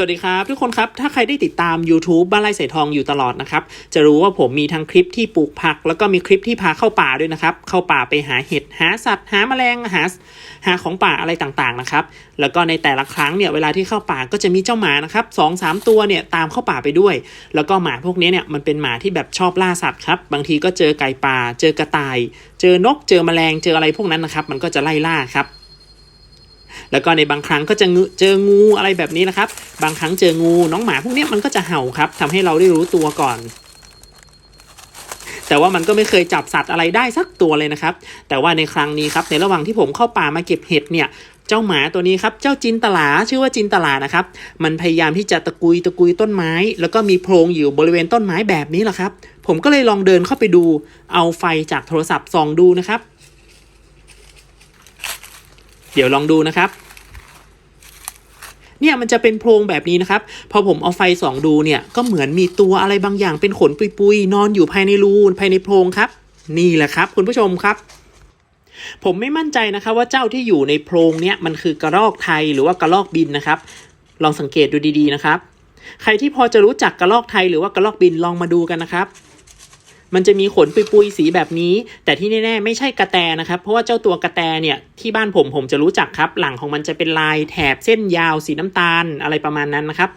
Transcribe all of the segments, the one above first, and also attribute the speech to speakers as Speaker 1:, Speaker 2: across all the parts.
Speaker 1: สวัสดีครับ ทุกคนครับ ถ้าใครได้ติดตาม YouTube บ้านไร่ใส่ทองอยู่ตลอดนะครับ จะรู้ว่าผมมีทั้งคลิปที่ปลูกผัก แล้วก็มีคลิปที่พาเข้าป่าด้วยนะครับ เข้าป่าไปหาเห็ดหาสัตว์ หาแมลงหาหาของป่าอะไรต่างๆนะครับ แล้วก็ในแต่ละครั้งเนี่ยเวลาที่เข้าป่าก็จะมีเจ้าหมานะครับสองสามตัวเนี่ยตามเข้าป่าไปด้วย แล้วก็หมาพวกนี้เนี่ยมันเป็นหมาที่แบบชอบล่าสัตว์ครับบางทีก็เจอไก่ป่า เจอกระต่าย เจอนกเจอแมลงเจออะไรพวกนั้นนะครับมันก็จะไล่ล่าครับ แล้วก็ในบางครั้งก็จะงเจองูอะไรแบบนี้นะครับ บางครั้งเจองูน้องหมาพวกนี้มันก็จะเห่าครับทำให้เราได้รู้ตัวก่อน แต่ว่ามันก็ไม่เคยจับสัตว์อะไรได้สักตัวเลยนะครับ แต่ว่าในครั้งนี้ครับในระหว่างที่ผมเข้าป่ามาเก็บเห็ดเนี่ยเจ้าหมาตัวนี้ครับ เจ้าจินตลา ชื่อว่าจินตลานะครับ มันพยายามที่จะตะกุยตะกุยต้นไม้ แล้วก็มีโพรงอยู่บริเวณต้นไม้แบบนี้แหละครับ ผมก็เลยลองเดินเข้าไปดู เอาไฟจากโทรศัพท์ส่องดูนะครับ ดี๋ยวลองดูนะครับเนี่ยมันจะเป็นโพรงแบบนี้นะครับ พอผมเอาไฟส่องดูเนี่ยก็เหมือนมีตัวอะไรบางอย่างเป็นขนปุยๆ นอนอยู่ภายในรูภายในโพรงครับ นี่แหละครับ คุณผู้ชมครับ ผมไม่มั่นใจนะครับว่าเจ้าที่อยู่ในโพรงเนี่ยมันคือกระรอกไทยหรือว่ากระรอกบินนะครับ ลองสังเกตดูดีๆนะครับ ใครที่พอจะรู้จักกระรอกไทยหรือว่ากระรอกบินลองมาดูกันนะครับ มันจะมีขนปุยๆสีแบบนี้ แต่ที่แน่ๆไม่ใช่กระแตนะครับ เพราะว่าเจ้าตัวกระแตเนี่ยที่บ้านผมผมจะรู้จักครับ หลังของมันจะเป็นลายแถบเส้นยาวสีน้ำตาลอะไรประมาณนั้นนะครับ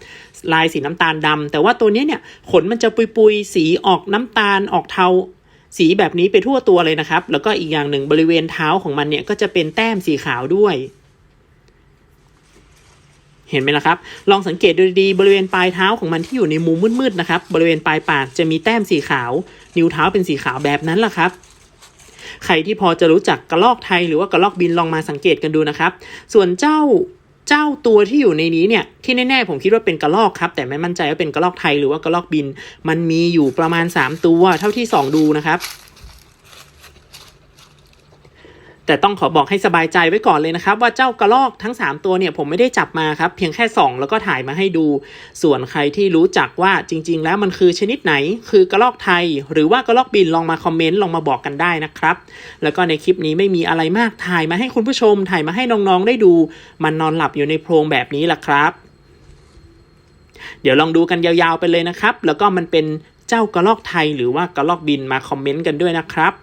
Speaker 1: ลายสีน้ำตาลดำแต่ว่าตัวนี้เนี่ยขนมันจะปุยๆสีออกน้ำตาลออกเทาสีแบบนี้ไปทั่วตัวเลยนะครับ แล้วก็อีกอย่างหนึ่งบริเวณเท้าของมันเนี่ยก็จะเป็นแต้มสีขาวด้วย เห็นไหมล่ะครับ ลองสังเกตดูดีๆบริเวณปลายเท้าของมันที่อยู่ในมุมมืดๆนะครับ บริเวณปลายปากจะมีแต้มสีขาว นิ้วเท้าเป็นสีขาวแบบนั้นล่ะครับใครที่พอจะรู้จักกระลอกไทยหรือว่ากระลอกบินลองมาสังเกตกันดูนะครับ ส่วนเจ้าเจ้าตัวที่อยู่ในนี้เนี่ยที่แน่ๆผมคิดว่าเป็นกระลอกครับ แต่ไม่มั่นใจว่าเป็นกระลอกไทยหรือว่ากระลอกบิน มันมีอยู่ประมาณ 3 ตัวเท่าที่สองดูนะครับ แต่ต้องขอบอกให้สบายใจไว้ก่อนเลยนะครับ ว่าเจ้ากระรอกทั้ง 3 ตัวเนี่ยผมไม่ได้จับมาครับเพียงแค่ส่องแล้วก็ถ่ายมาให้ดู ส่วนใครที่รู้จักว่าจริง ๆ แล้วมันคือชนิดไหน คือกระรอกไทย หรือว่ากระรอกบินลองมาคอมเมนต์ลองมาบอกกันได้นะครับ แล้วก็ในคลิปนี้ไม่มีอะไรมากถ่ายมาให้คุณผู้ชม ถ่ายมาให้น้องๆได้ดู มันนอนหลับอยู่ในโพรงแบบนี้แหละครับ เดี๋ยวลองดูกันยาวๆไปเลยนะครับ แล้วก็มันเป็นเจ้ากระรอกไทย หรือว่ากระรอกบินมาคอมเมนต์กันด้วยนะครับ